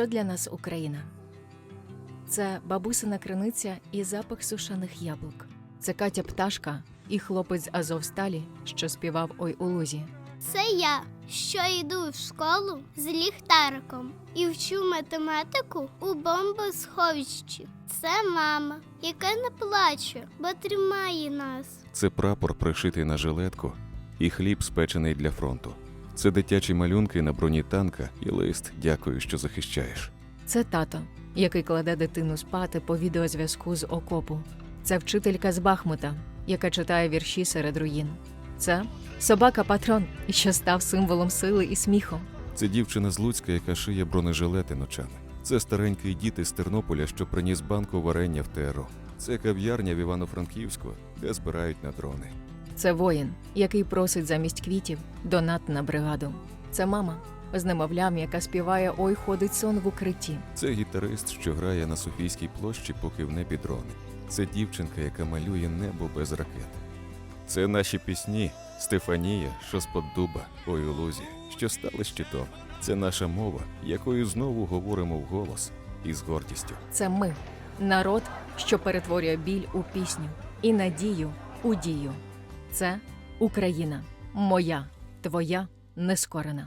Що для нас Україна? Це бабусина криниця і запах сушених яблук. Це Катя Пташка і хлопець Азовсталі, що співав Ой у лузі. Це я, що йду в школу з ліхтариком і вчу математику у бомбосховищі. Це мама, яка не плаче, бо тримає нас. Це прапор, пришитий на жилетку, і хліб, спечений для фронту. Це дитячі малюнки на броні танка і лист Дякую, що захищаєш. Це тато, який кладе дитину спати по відеозв'язку з окопу. Це вчителька з Бахмута, яка читає вірші серед руїн. Це собака патрон, що став символом сили і сміху. Це дівчина з Луцька, яка шиє бронежилети ночами. Це старенький дід із Тернополя, що приніс банку варення в ТРО. Це кав'ярня в Івано-Франківську, де збирають на дрони. Це воїн, який просить замість квітів донат на бригаду. Це мама з немовлям, яка співає Ой, ходить сон в укритті. Це гітарист, що грає на Софійській площі, поки в небі дрони. Це дівчинка, яка малює небо без ракет. Це наші пісні Стефанія, що з-под дуба, ой у лузі, що стали щитом. Це наша мова, якою знову говоримо вголос і з гордістю. Це ми, народ, що перетворює біль у пісню і надію у дію. Це Україна, моя, твоя, нескорена.